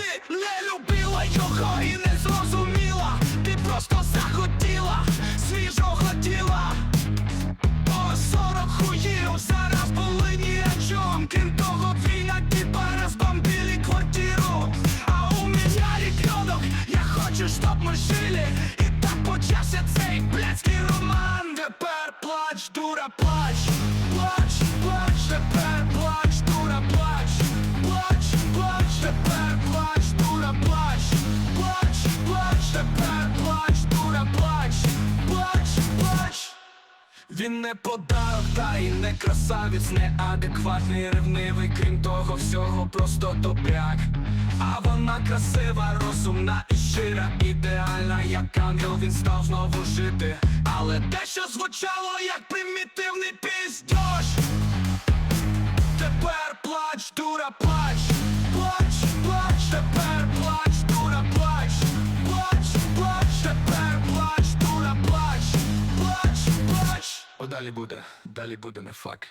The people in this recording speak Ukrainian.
Ти не любила його і не зрозуміла. Ти просто захотіла, свіжо хотіла. О, сорок хуїв зараз були ні чом Крім того, війна типа розбомбили квартиру. А у меня ребенок, я хочу, чтоб мы жили І так почався цей блядський роман. Тепер плач, дура, плач. Плач, плач, тепер він не подарок, та і не красавець, неадекватний, ревнивий, крім того всього, просто добряк. А вона красива, розумна і щира, ідеальна, як ангел, він став знову жити. Але те, що звучало як примітивний піздьош. Далі буде, далі буде не фак.